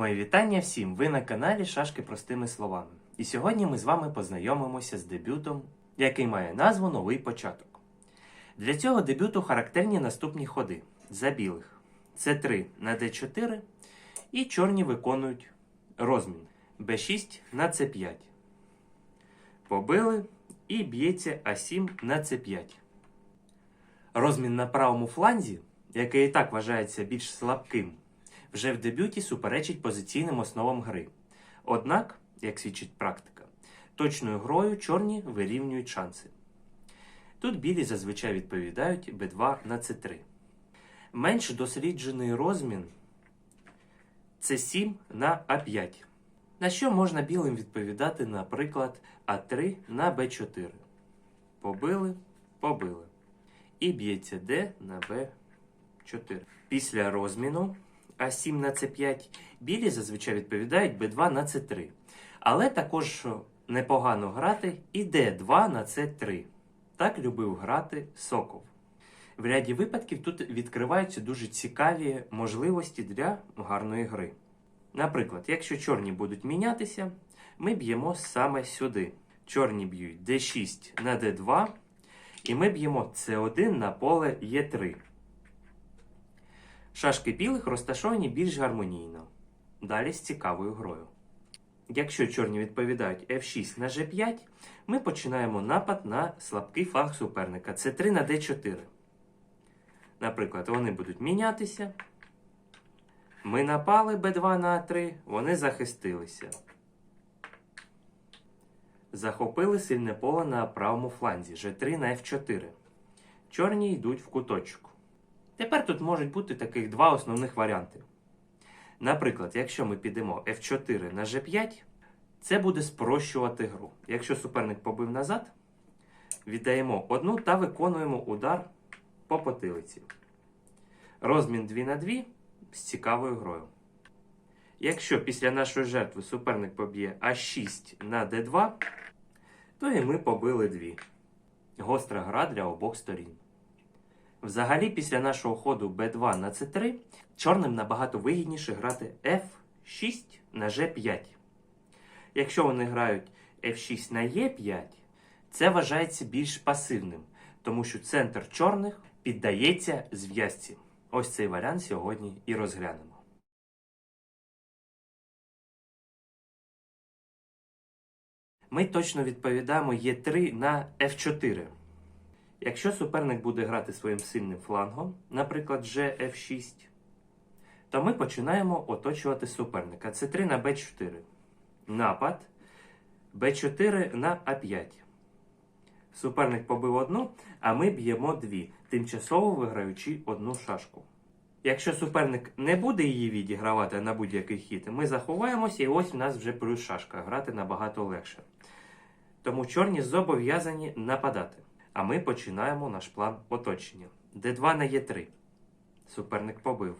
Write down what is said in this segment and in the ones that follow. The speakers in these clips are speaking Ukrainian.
Мої вітання всім! Ви на каналі Шашки простими словами. І сьогодні ми з вами познайомимося з дебютом, який має назву Новий початок. Для цього дебюту характерні наступні ходи за білих. С3 на d4 і чорні виконують розмін b6 на c5. Побили і б'ється А7 на c5. Розмін на правому фланзі, який і так вважається більш слабким, вже в дебюті суперечить позиційним основам гри. Однак, як свідчить практика, точною грою чорні вирівнюють шанси. Тут білі зазвичай відповідають b2 на c3. Менш досліджений розмін c7 на a5. На що можна білим відповідати, наприклад, А3 на Б4. Побили, побили. І б'ється Д на Б4. Після розміну А7 на С5 білі зазвичай відповідають Б2 на С3. Але також непогано грати і Д2 на С3. Так любив грати Сокол. В ряді випадків тут відкриваються дуже цікаві можливості для гарної гри. Наприклад, якщо чорні будуть мінятися, ми б'ємо саме сюди. Чорні б'ють d6 на d2, і ми б'ємо c1 на поле e3. Шашки білих розташовані більш гармонійно. Далі з цікавою грою. Якщо чорні відповідають f6 на g5, ми починаємо напад на слабкий фланг суперника c3 на d4. Наприклад, вони будуть мінятися. Ми напали b2 на a3, вони захистилися. Захопили сильне поле на правому фланзі g3 на f4. Чорні йдуть в куточок. Тепер тут можуть бути таких два основних варіанти. Наприклад, якщо ми підемо f4 на g5, це буде спрощувати гру. Якщо суперник побив назад, віддаємо одну та виконуємо удар по потилиці. Розмін 2 на 2 з цікавою грою. Якщо після нашої жертви суперник поб'є А6 на Д2, то і ми побили 2. Гостра гра для обох сторін. Взагалі, після нашого ходу Б2 на С3, чорним набагато вигідніше грати F6 на G5. Якщо вони грають F6 на E5, це вважається більш пасивним, тому що центр чорних піддається зв'язці. Ось цей варіант сьогодні і розглянемо. Ми точно відповідаємо Е3 на F4. Якщо суперник буде грати своїм сильним флангом, наприклад, GF6, то ми починаємо оточувати суперника. С3 на Б4. Напад Б4 на А5. Суперник побив одну, а ми б'ємо дві, тимчасово виграючи одну шашку. Якщо суперник не буде її відігравати на будь-який хід, ми заховаємося і ось в нас вже плюс шашка. Грати набагато легше. Тому чорні зобов'язані нападати. А ми починаємо наш план оточення. Д2 на Е3. Суперник побив.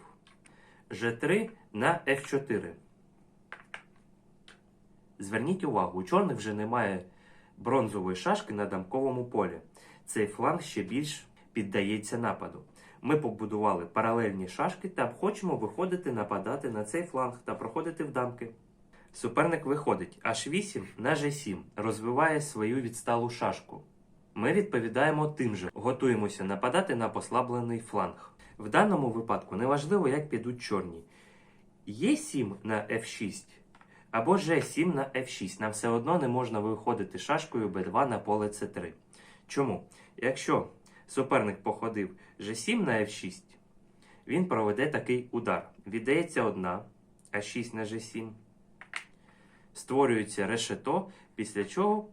Ж3 на Ф4. Зверніть увагу, у чорних вже немає бронзової шашки на дамковому полі. Цей фланг ще більш піддається нападу. Ми побудували паралельні шашки та хочемо виходити нападати на цей фланг та проходити в дамки. Суперник виходить H8 на G7, розвиває свою відсталу шашку. Ми відповідаємо тим же, готуємося нападати на послаблений фланг. В даному випадку неважливо, як підуть чорні. Е7 на F6 або G7 на F6. Нам все одно не можна виходити шашкою B2 на поле C3. Чому? Якщо суперник походив G7 на F6, він проведе такий удар. Віддається одна, А6 на G7. Створюється решето, після чого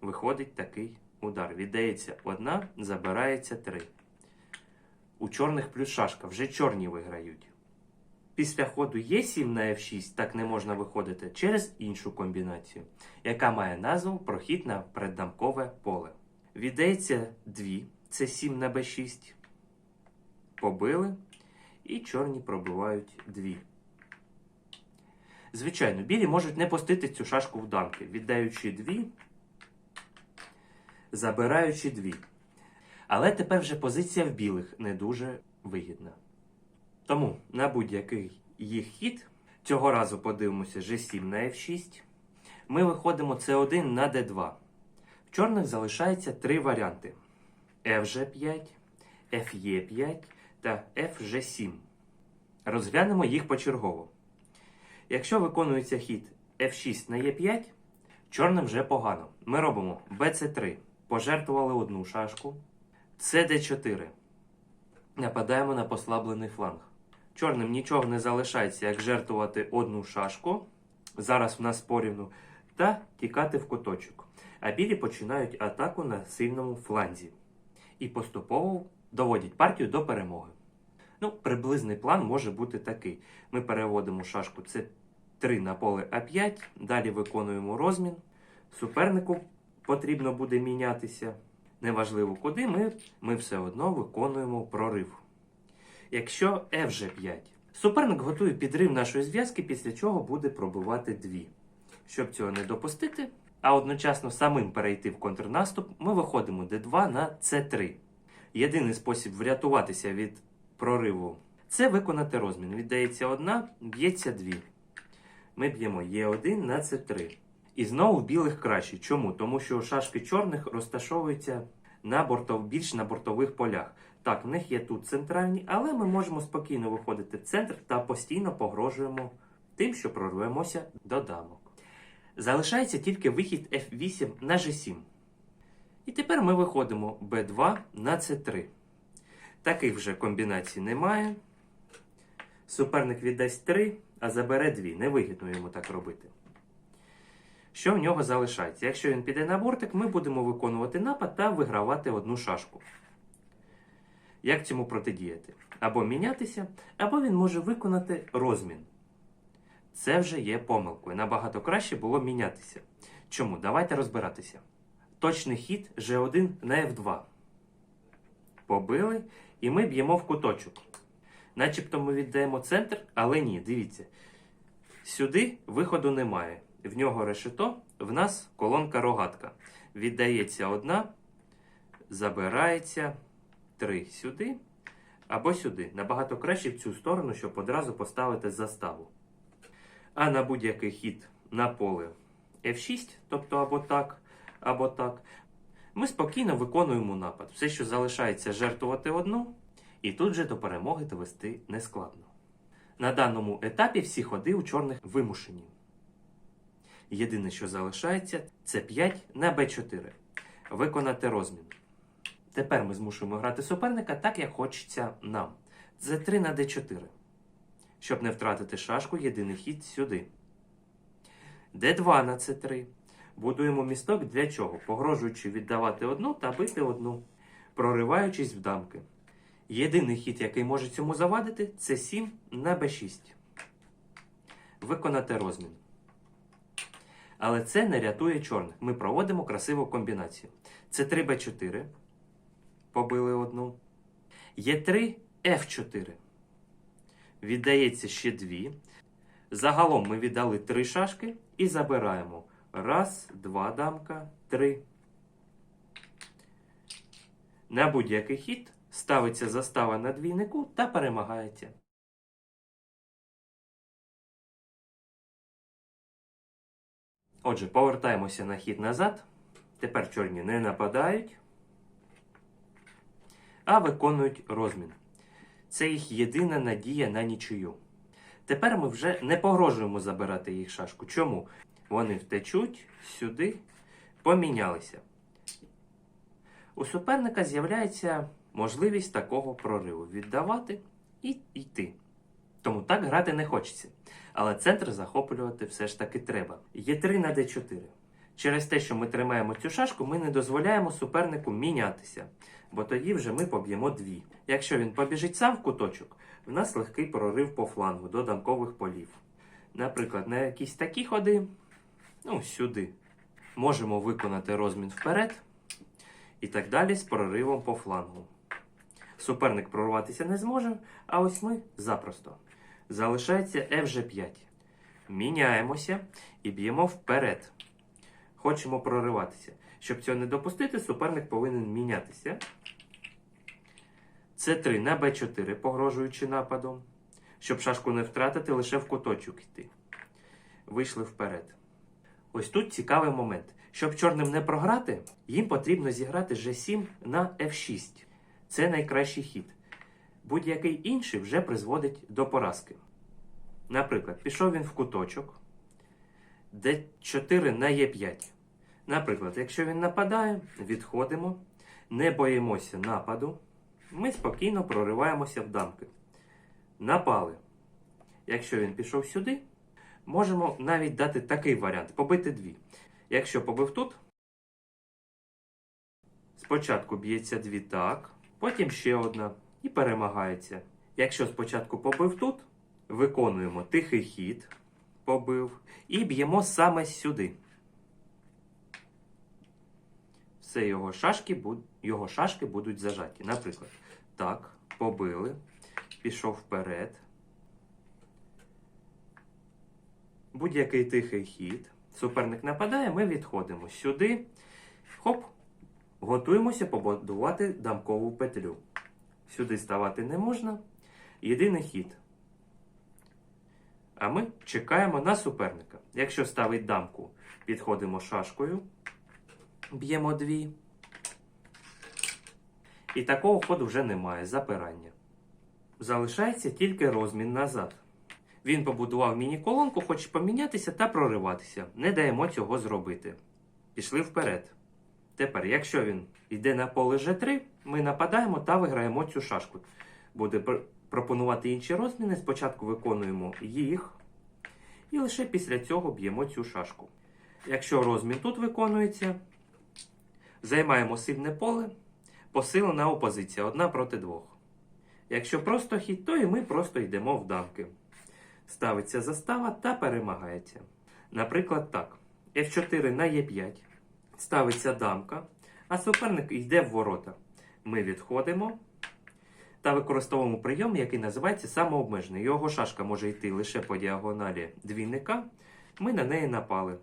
виходить такий удар. Віддається одна, забирається три. У чорних плюс шашка. Вже чорні виграють. Після ходу Е7 на F6 так не можна виходити через іншу комбінацію, яка має назву прохід на преддамкове поле. Віддається 2, це 7 на b6. Побили. І чорні пробивають 2. Звичайно, білі можуть не пустити цю шашку в дамки, віддаючи 2, забираючи 2. Але тепер вже позиція в білих не дуже вигідна. Тому на будь-який їх хід Цього разу подивимося G7 на F6. Ми виходимо C1 на D2. В чорних залишається три варіанти: FG5, FE5 та FG7. Розглянемо їх почергово. Якщо виконується хід F6 на E5, чорним вже погано. Ми робимо BC3. Пожертвували одну шашку. CD4. Нападаємо на послаблений фланг. Чорним нічого не залишається, як жертвувати одну шашку. Зараз в нас порівну. Та тікати в куточок. А білі починають атаку на сильному фланзі. І поступово доводять партію до перемоги. Ну, приблизний план може бути такий: ми переводимо шашку С3 на поле А5, далі виконуємо розмін. Супернику потрібно буде мінятися. Неважливо куди, ми, ми все одно виконуємо прорив. Якщо FG5. Суперник готує підрив нашої зв'язки, після чого буде пробивати дві. Щоб цього не допустити, а одночасно самим перейти в контрнаступ, ми виходимо D2 на C3. Єдиний спосіб врятуватися від прориву це виконати розмін. Віддається одна, б'ється дві. Ми б'ємо Е1 на С3. І знову білих краще. Чому? Тому що шашки чорних розташовуються на бортов, більш на бортових полях. Так, в них є тут центральні, але ми можемо спокійно виходити в центр та постійно погрожуємо тим, що прорвемося до дамок. Залишається тільки вихід F8 на G7. І тепер ми виходимо B2 на C3. Таких вже комбінацій немає. Суперник віддасть 3, а забере 2. Невигідно йому так робити. Що в нього залишається? Якщо він піде на бортик, ми будемо виконувати напад та вигравати одну шашку. Як цьому протидіяти? Або мінятися, або він може виконати розмін. Це вже є помилкою. Набагато краще було мінятися. Чому? Давайте розбиратися. Точний хід G1 на F2. Побили, і ми б'ємо в куточок. Начебто ми віддаємо центр, але ні, дивіться. Сюди виходу немає. В нього решето, в нас колонка рогатка. Віддається одна, забирається три сюди або сюди. Набагато краще в цю сторону, щоб одразу поставити заставу. А на будь-який хід на поле F6, тобто або так, або так, ми спокійно виконуємо напад. Все, що залишається жертвувати одну, і тут же до перемоги довести нескладно. На даному етапі всі ходи у чорних вимушені. Єдине, що залишається, це 5 на b4. Виконати розмін. Тепер ми змушуємо грати суперника так, як хочеться нам. Це 3 на d4. Щоб не втратити шашку, єдиний хід сюди. d2 на c3. Будуємо місток для чого? Погрожуючи віддавати одну та бити одну, прориваючись в дамки. Єдиний хід, який може цьому завадити, це 7 на b6. Виконати розмін. Але це не рятує чорних. Ми проводимо красиву комбінацію. Це 3 b 4 Побили одну. Є 3 F4. Віддається ще 2. Загалом ми віддали 3 шашки і забираємо. Раз, два дамка, три. На будь-який хід ставиться застава на двійнику та перемагається. Отже, повертаємося на хід назад. Тепер чорні не нападають, а виконують розмін. Це їх єдина надія на нічию. Тепер ми вже не погрожуємо забирати їх шашку. Чому? Вони втечуть сюди, помінялися. У суперника з'являється можливість такого прориву віддавати і йти. Тому так грати не хочеться. Але центр захоплювати все ж таки треба. Є 3 на d4. Через те, що ми тримаємо цю шашку, ми не дозволяємо супернику мінятися, бо тоді вже ми поб'ємо дві. Якщо він побіжить сам в куточок, в нас легкий прорив по флангу до дамкових полів. Наприклад, на якісь такі ходи, ну, сюди, можемо виконати розмін вперед і так далі з проривом по флангу. Суперник прорватися не зможе, а ось ми запросто. Залишається FG5. Міняємося і б'ємо вперед. Хочемо прориватися. Щоб цього не допустити, суперник повинен мінятися. С3 на Б4, погрожуючи нападом. Щоб шашку не втратити, лише в куточок йти. Вийшли вперед. Ось тут цікавий момент. Щоб чорним не програти, їм потрібно зіграти G7 на F6. Це найкращий хід. Будь-який інший вже призводить до поразки. Наприклад, пішов він в куточок, D4 на Е5. Наприклад, якщо він нападає, відходимо, не боїмося нападу, ми спокійно прориваємося в дамки. Напали. Якщо він пішов сюди, можемо навіть дати такий варіант побити дві. Якщо побив тут, спочатку б'ється дві так, потім ще одна і перемагається. Якщо спочатку побив тут, виконуємо тихий хід, побив, і б'ємо саме сюди. Все його шашки, його шашки будуть зажаті. Наприклад, так, побили, пішов вперед. Будь-який тихий хід. Суперник нападає, ми відходимо сюди. Хоп, готуємося побудувати дамкову петлю. Сюди ставати не можна. Єдиний хід. А ми чекаємо на суперника. Якщо ставить дамку, підходимо шашкою, б'ємо дві. І такого ходу вже немає запирання. Залишається тільки розмін назад. Він побудував міні-колонку, хоче помінятися та прориватися. Не даємо цього зробити. Пішли вперед. Тепер, якщо він йде на поле G3, ми нападаємо та виграємо цю шашку. Буде пр- пропонувати інші розміни. Спочатку виконуємо їх. І лише після цього б'ємо цю шашку. Якщо розмін тут виконується, займаємо сильне поле, посилена опозиція одна проти двох. Якщо просто хід, то і ми просто йдемо в дамки. Ставиться застава та перемагається. Наприклад, так. F4 на E5. Ставиться дамка, а суперник йде в ворота. Ми відходимо та використовуємо прийом, який називається самообмежений. Його шашка може йти лише по діагоналі двійника. Ми на неї напали.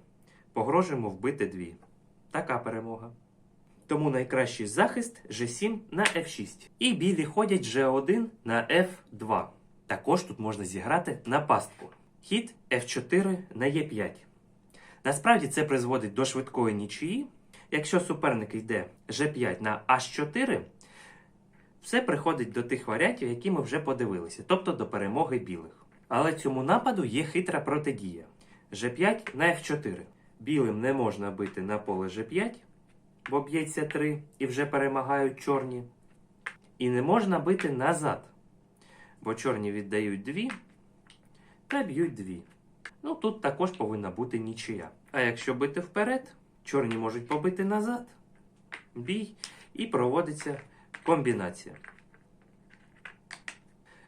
Погрожуємо вбити дві. Така перемога. Тому найкращий захист G7 на F6. І білі ходять G1 на F2. Також тут можна зіграти на пастку. Хід F4 на E5. Насправді це призводить до швидкої нічиї. Якщо суперник йде G5 на H4, все приходить до тих варіантів, які ми вже подивилися, тобто до перемоги білих. Але цьому нападу є хитра протидія. G5 на F4. Білим не можна бити на поле G5, бо б'ється 3 і вже перемагають чорні. І не можна бити назад, бо чорні віддають 2 та б'ють 2. Ну тут також повинна бути нічия. А якщо бити вперед, чорні можуть побити назад, бій, і проводиться комбінація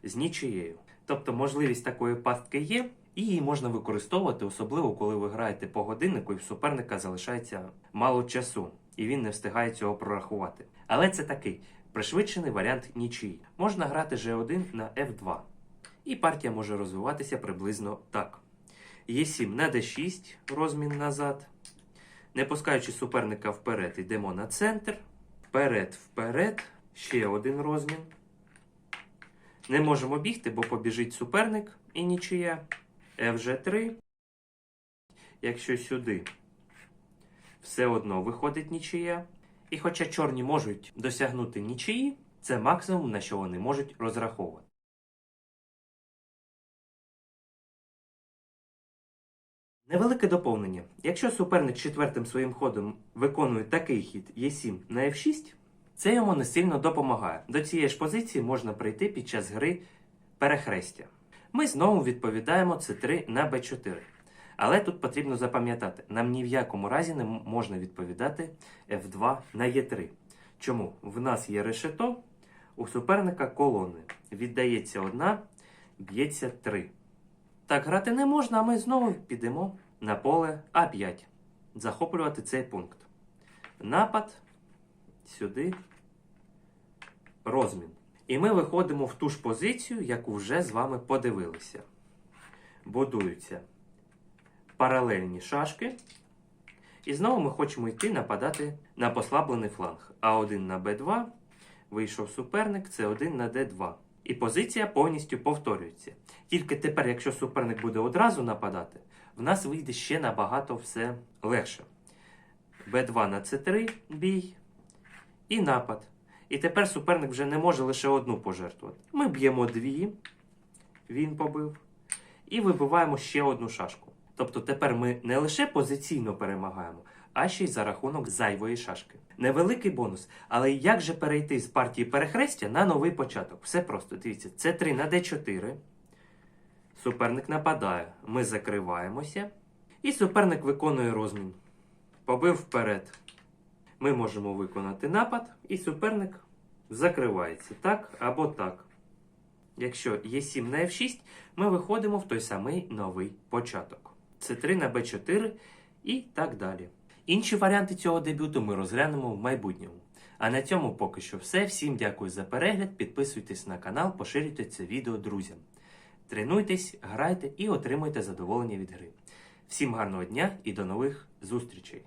з нічиєю. Тобто можливість такої пастки є, і її можна використовувати, особливо коли ви граєте по годиннику і в суперника залишається мало часу, і він не встигає цього прорахувати. Але це такий пришвидшений варіант нічиї. Можна грати G1 на F2. І партія може розвиватися приблизно так. Е7 на d6, розмін назад. Не пускаючи суперника вперед, йдемо на центр. Вперед, вперед. Ще один розмін. Не можемо бігти, бо побіжить суперник і нічия. FG3. Якщо сюди все одно виходить нічия. І хоча чорні можуть досягнути нічиї, це максимум, на що вони можуть розраховувати. Невелике доповнення. Якщо суперник четвертим своїм ходом виконує такий хід Е7 на F6, це йому не сильно допомагає. До цієї ж позиції можна прийти під час гри перехрестя. Ми знову відповідаємо С3 на Б4. Але тут потрібно запам'ятати, нам ні в якому разі не можна відповідати F2 на Е3. Чому? В нас є решето, у суперника колони. Віддається одна, б'ється три. Так грати не можна, а ми знову підемо на поле А5. Захоплювати цей пункт. Напад сюди. Розмін. І ми виходимо в ту ж позицію, яку вже з вами подивилися. Будуються паралельні шашки. І знову ми хочемо йти нападати на послаблений фланг. А1 на Б2. Вийшов суперник, С1 на Д2. І позиція повністю повторюється. Тільки тепер, якщо суперник буде одразу нападати, в нас вийде ще набагато все легше. Б2 на С3 бій і напад. І тепер суперник вже не може лише одну пожертвувати. Ми б'ємо дві, він побив, і вибиваємо ще одну шашку. Тобто тепер ми не лише позиційно перемагаємо, а ще й за рахунок зайвої шашки. Невеликий бонус. Але як же перейти з партії перехрестя на новий початок? Все просто. Дивіться, це 3 на d4. Суперник нападає. Ми закриваємося. І суперник виконує розмін. Побив вперед. Ми можемо виконати напад, і суперник закривається так або так. Якщо є 7 на F6, ми виходимо в той самий новий початок. Це 3 на b4 і так далі. Інші варіанти цього дебюту ми розглянемо в майбутньому. А на цьому поки що все. Всім дякую за перегляд. Підписуйтесь на канал, поширюйте це відео друзям. Тренуйтесь, грайте і отримуйте задоволення від гри. Всім гарного дня і до нових зустрічей!